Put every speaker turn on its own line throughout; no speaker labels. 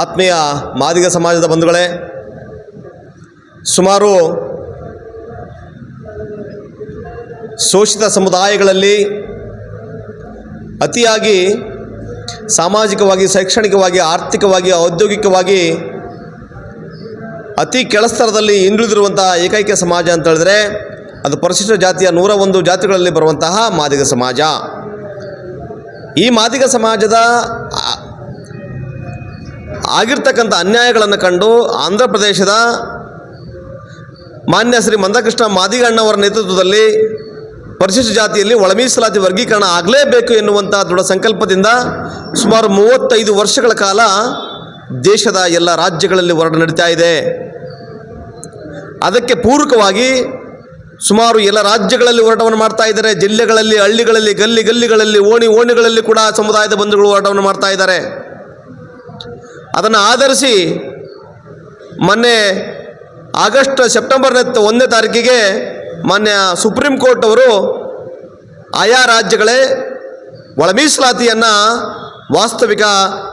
ಆತ್ಮೀಯ ಮಾದಿಗ ಸಮಾಜದ ಬಂಧುಗಳೇ, ಸುಮಾರು ಶೋಷಿತ ಸಮುದಾಯಗಳಲ್ಲಿ ಅತಿಯಾಗಿ ಸಾಮಾಜಿಕವಾಗಿ, ಶೈಕ್ಷಣಿಕವಾಗಿ, ಆರ್ಥಿಕವಾಗಿ, ಔದ್ಯೋಗಿಕವಾಗಿ ಅತಿ ಕೆಳಸ್ತರದಲ್ಲಿ ಹಿಂದುಳಿದಿರುವಂಥ ಏಕೈಕ ಸಮಾಜ ಅಂತ ಹೇಳಿದ್ರೆ ಅದು ಪರಿಶಿಷ್ಟ ಜಾತಿಯ ನೂರ ಒಂದು ಜಾತಿಗಳಲ್ಲಿ ಬರುವಂತಹ ಮಾದಿಗ ಸಮಾಜ. ಈ ಮಾದಿಗ ಸಮಾಜದ ಆಗಿರ್ತಕ್ಕಂಥ ಅನ್ಯಾಯಗಳನ್ನು ಕಂಡು ಆಂಧ್ರ ಪ್ರದೇಶದ ಮಾನ್ಯ ಶ್ರೀ ಮಂದಕೃಷ್ಣ ಮಾದಿಗಣ್ಣವರ ನೇತೃತ್ವದಲ್ಲಿ ಪರಿಶಿಷ್ಟ ಜಾತಿಯಲ್ಲಿ ಒಳ ಮೀಸಲಾತಿ ವರ್ಗೀಕರಣ ಆಗಲೇಬೇಕು ಎನ್ನುವಂಥ ದೃಢ ಸಂಕಲ್ಪದಿಂದ ಸುಮಾರು ಮೂವತ್ತೈದು ವರ್ಷಗಳ ಕಾಲ ದೇಶದ ಎಲ್ಲ ರಾಜ್ಯಗಳಲ್ಲಿ ಹೋರಾಟ ನಡೀತಾ ಇದೆ. ಅದಕ್ಕೆ ಪೂರಕವಾಗಿ ಸುಮಾರು ಎಲ್ಲ ರಾಜ್ಯಗಳಲ್ಲಿ ಹೋರಾಟವನ್ನು ಮಾಡ್ತಾ ಇದ್ದಾರೆ. ಜಿಲ್ಲೆಗಳಲ್ಲಿ, ಹಳ್ಳಿಗಳಲ್ಲಿ ಗಲ್ಲಿ ಗಲ್ಲಿಗಳಲ್ಲಿ ಓಣಿ, ಓಣಿಗಳಲ್ಲಿ ಕೂಡ ಸಮುದಾಯದ ಬಂಧುಗಳು ಹೋರಾಟವನ್ನು ಮಾಡ್ತಾ ಇದ್ದಾರೆ. ಅದನ್ನು ಆಧರಿಸಿ ಮೊನ್ನೆ ಆಗಸ್ಟ್ ಸೆಪ್ಟೆಂಬರ್ ಒಂದನೇ ತಾರೀಕಿಗೆ ಮಾನ್ಯ ಸುಪ್ರೀಂ ಕೋರ್ಟ್ ಅವರು ಆಯಾ ರಾಜ್ಯಗಳೇ ಒಳ ಮೀಸಲಾತಿಯನ್ನು ವಾಸ್ತವಿಕ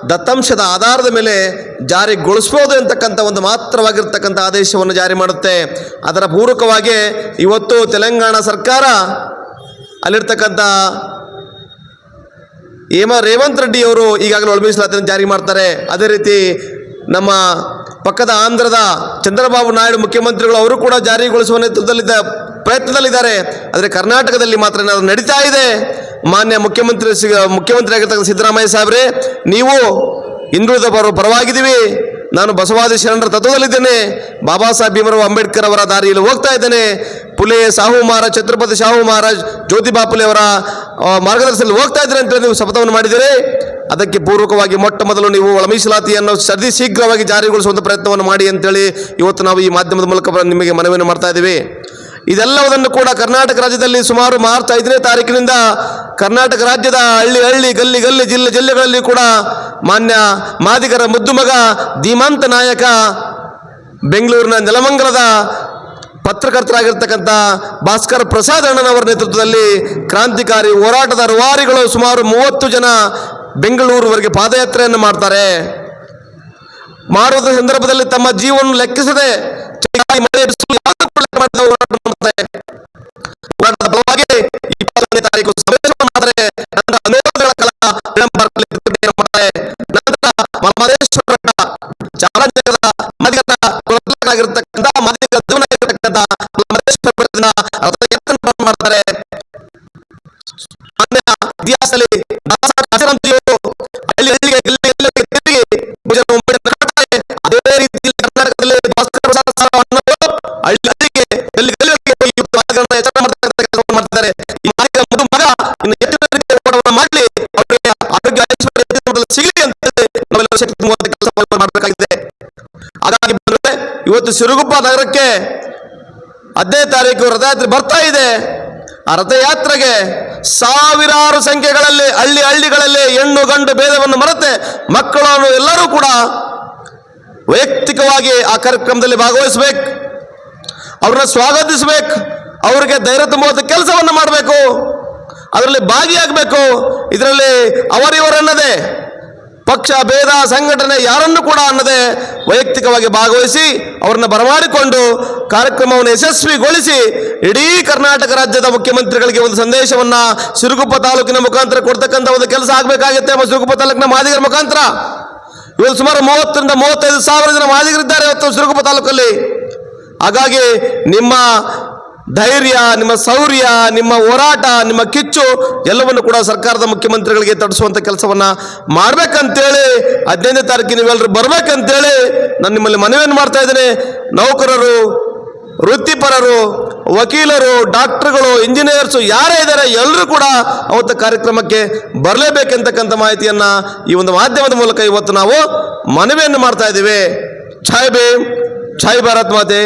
ದತ್ತಾಂಶದ ಆಧಾರದ ಮೇಲೆ ಜಾರಿಗೊಳಿಸ್ಬೋದು ಅಂತಕ್ಕಂಥ ಒಂದು ಮಾತ್ರವಾಗಿರ್ತಕ್ಕಂಥ ಆದೇಶವನ್ನು ಜಾರಿ ಮಾಡುತ್ತೆ. ಅದರ ಪೂರಕವಾಗಿ ಇವತ್ತು ತೆಲಂಗಾಣ ಸರ್ಕಾರ ಅಲ್ಲಿರ್ತಕ್ಕಂಥ ಹೇಮ ರೇವಂತ್ ರೆಡ್ಡಿ ಅವರು ಈಗಾಗಲೇ ಒಳ ಮೀಸಲಾತಿಯನ್ನು ಜಾರಿ ಮಾಡ್ತಾರೆ. ಅದೇ ರೀತಿ ನಮ್ಮ ಪಕ್ಕದ ಆಂಧ್ರದ ಚಂದ್ರಬಾಬು ನಾಯ್ಡು ಮುಖ್ಯಮಂತ್ರಿಗಳು ಅವರು ಕೂಡ ಜಾರಿಗೊಳಿಸುವ ನೇತೃತ್ವದಲ್ಲಿದ್ದ ಪ್ರಯತ್ನದಲ್ಲಿದ್ದಾರೆ. ಆದರೆ ಕರ್ನಾಟಕದಲ್ಲಿ ಮಾತ್ರ ಏನಾದರೂ ನಡೀತಾ ಇದೆ? ಮಾನ್ಯ ಮುಖ್ಯಮಂತ್ರಿ ಮುಖ್ಯಮಂತ್ರಿ ಆಗಿರ್ತಕ್ಕಂಥ ಸಿದ್ದರಾಮಯ್ಯ ಸಾಹೇಬ್ರೆ ನೀವು ಹಿಂದುಳಿದ ಪರವಾಗಿದ್ದೀವಿ. ನಾನು ಬಸವಾದಿ ಶರಣರ ತತ್ವದಲ್ಲಿದ್ದೇನೆ. ಬಾಬಾ ಸಾಹೇಬ್ ಭೀಮರಾವ್ ಅಂಬೇಡ್ಕರ್ ಅವರ ದಾರಿಯಲ್ಲಿ ಹೋಗ್ತಾ ಇದ್ದೇನೆ. ಪುಲೆ ಸಾಹು ಮಹಾರಾಜ್, ಛತ್ರಪತಿ ಶಾಹು ಮಹಾರಾಜ್, ಜ್ಯೋತಿಬಾ ಪುಲೆ ಅವರ ಮಾರ್ಗದರ್ಶನದಲ್ಲಿ ಹೋಗ್ತಾ ಇದ್ದೀರಿ ಅಂತ ನೀವು ಶಪಥವನ್ನು ಮಾಡಿದರೆ ಅದಕ್ಕೆ ಪೂರ್ವಕವಾಗಿ ಮೊಟ್ಟ ಮೊದಲು ನೀವು ಒಳ ಮೀಸಲಾತಿಯನ್ನು ಸದಿ ಶೀಘ್ರವಾಗಿ ಜಾರಿಗೊಳಿಸುವಂಥ ಪ್ರಯತ್ನವನ್ನು ಮಾಡಿ ಅಂತೇಳಿ ಇವತ್ತು ನಾವು ಈ ಮಾಧ್ಯಮದ ಮೂಲಕ ನಿಮಗೆ ಮನವಿಯನ್ನು ಮಾಡ್ತಾ ಇದ್ದೀವಿ. ಇದೆಲ್ಲವುದನ್ನು ಕೂಡ ಕರ್ನಾಟಕ ರಾಜ್ಯದಲ್ಲಿ ಸುಮಾರು ಮಾರ್ಚ್ ಐದನೇ ತಾರೀಕಿನಿಂದ ಕರ್ನಾಟಕ ರಾಜ್ಯದ ಹಳ್ಳಿ ಹಳ್ಳಿ, ಗಲ್ಲಿ ಗಲ್ಲಿ ಜಿಲ್ಲೆ, ಜಿಲ್ಲೆಗಳಲ್ಲಿ ಕೂಡ ಮಾನ್ಯ ಮಾದಿಗರ ಮುದ್ದು ಮಗ ಧೀಮಂತ ನಾಯಕ ಬೆಂಗಳೂರಿನ ನೆಲಮಂಗಲದ ಪತ್ರಕರ್ತರಾಗಿರ್ತಕ್ಕಂಥ ಭಾಸ್ಕರ್ ಪ್ರಸಾದ್ ಅಣ್ಣನವರ ನೇತೃತ್ವದಲ್ಲಿ ಕ್ರಾಂತಿಕಾರಿ ಹೋರಾಟದ ರುವಾರಿಗಳು ಸುಮಾರು ಮೂವತ್ತು ಜನ ಬೆಂಗಳೂರುವರೆಗೆ ಪಾದಯಾತ್ರೆಯನ್ನು ಮಾಡ್ತಾರೆ. ಮಾಡುವ ಸಂದರ್ಭದಲ್ಲಿ ತಮ್ಮ ಜೀವವನ್ನು ಲೆಕ್ಕಿಸದೆ ನಂತರ ಬೆಟ್ಟದಿಂದ ರಥಯಾತ್ರೆ ಮಾಡ್ತಾರೆ. ಇತಿಹಾಸದಲ್ಲಿ ಅದೇ ರೀತಿಯಲ್ಲಿ ಮಾಡ್ತಾರೆ ಈ ರೀತಿಯ ಅವರಿಗೆ ಆರೋಗ್ಯ ಸಿಗಲಿ ಅಂತ ತುಂಬುವಂತ ಕೆಲಸವನ್ನು ಮಾಡಬೇಕಾಗಿದೆ. ಹಾಗಾಗಿ ಬಂದ್ರೆ ಇವತ್ತು ಸಿರುಗುಪ್ಪ ನಗರಕ್ಕೆ ಹದಿನೈದು ತಾರೀಕು ರಥಯಾತ್ರೆ ಬರ್ತಾ ಇದೆ. ಆ ರಥಯಾತ್ರೆಗೆ ಸಾವಿರಾರು ಸಂಖ್ಯೆಗಳಲ್ಲಿ ಹಳ್ಳಿ ಹಳ್ಳಿಗಳಲ್ಲಿ ಹೆಣ್ಣು ಗಂಡು ಭೇದವನ್ನು ಮರೆತೆ ಮಕ್ಕಳನ್ನು ಎಲ್ಲರೂ ಕೂಡ ವೈಯಕ್ತಿಕವಾಗಿ ಆ ಕಾರ್ಯಕ್ರಮದಲ್ಲಿ ಭಾಗವಹಿಸಬೇಕು. ಅವ್ರನ್ನ ಸ್ವಾಗತಿಸಬೇಕು. ಅವರಿಗೆ ಧೈರ್ಯ ತುಂಬುವಂಥ ಕೆಲಸವನ್ನು ಮಾಡಬೇಕು. ಅದರಲ್ಲಿ ಭಾಗಿಯಾಗಬೇಕು. ಇದರಲ್ಲಿ ಅವರಿವರನ್ನದೇ ಪಕ್ಷ, ಭೇದ, ಸಂಘಟನೆ ಯಾರನ್ನು ಕೂಡ ಅನ್ನದೆ ವೈಯಕ್ತಿಕವಾಗಿ ಭಾಗವಹಿಸಿ ಅವರನ್ನು ಬರಮಾಡಿಕೊಂಡು ಕಾರ್ಯಕ್ರಮವನ್ನು ಯಶಸ್ವಿಗೊಳಿಸಿ ಇಡೀ ಕರ್ನಾಟಕ ರಾಜ್ಯದ ಮುಖ್ಯಮಂತ್ರಿಗಳಿಗೆ ಒಂದು ಸಂದೇಶವನ್ನ ಸಿರುಗುಪ್ಪ ತಾಲೂಕಿನ ಮುಖಾಂತರ ಕೊಡ್ತಕ್ಕಂಥ ಒಂದು ಕೆಲಸ ಆಗಬೇಕಾಗುತ್ತೆ ಸಿರುಗುಪ್ಪ ತಾಲೂಕಿನ ಮಾದಿಗರ ಮುಖಾಂತರ. ಇವತ್ತು ಸುಮಾರು ಮೂವತ್ತರಿಂದ ಮೂವತ್ತೈದು ಸಾವಿರ ಜನ ಮಾದಿಗರಿದ್ದಾರೆ ಇವತ್ತು ಸಿರುಗುಪ್ಪ ತಾಲೂಕಲ್ಲಿ. ಹಾಗಾಗಿ ನಿಮ್ಮ ಧೈರ್ಯ, ನಿಮ್ಮ ಶೌರ್ಯ ನಿಮ್ಮ ಹೋರಾಟ, ನಿಮ್ಮ ಕಿಚ್ಚು ಎಲ್ಲವನ್ನು ಕೂಡ ಸರ್ಕಾರದ ಮುಖ್ಯಮಂತ್ರಿಗಳಿಗೆ ತಡಿಸುವಂಥ ಕೆಲಸವನ್ನ ಮಾಡ್ಬೇಕಂತೇಳಿ ಹದಿನೈದನೇ ತಾರೀಕಿಗೆ ನೀವೆಲ್ಲರೂ ಬರ್ಬೇಕಂತೇಳಿ ನಾನು ನಿಮ್ಮಲ್ಲಿ ಮನವಿಯನ್ನು ಮಾಡ್ತಾ ಇದ್ದೇನೆ. ನೌಕರರು, ವೃತ್ತಿಪರರು, ವಕೀಲರು, ಡಾಕ್ಟರ್ಗಳು, ಇಂಜಿನಿಯರ್ಸು ಯಾರೇ ಇದ್ದಾರೆ ಎಲ್ಲರೂ ಕೂಡ ಅವತ್ತು ಕಾರ್ಯಕ್ರಮಕ್ಕೆ ಬರಲೇಬೇಕೆಂತಕ್ಕಂಥ ಮಾಹಿತಿಯನ್ನು ಈ ಒಂದು ಮಾಧ್ಯಮದ ಮೂಲಕ ಇವತ್ತು ನಾವು ಮನವಿಯನ್ನು ಮಾಡ್ತಾ ಇದ್ದೀವಿ. ಛಾಯ್ ಭೀಮ್ ಛಾಯ್ ಭಾರತ್ ಮಾತೆ.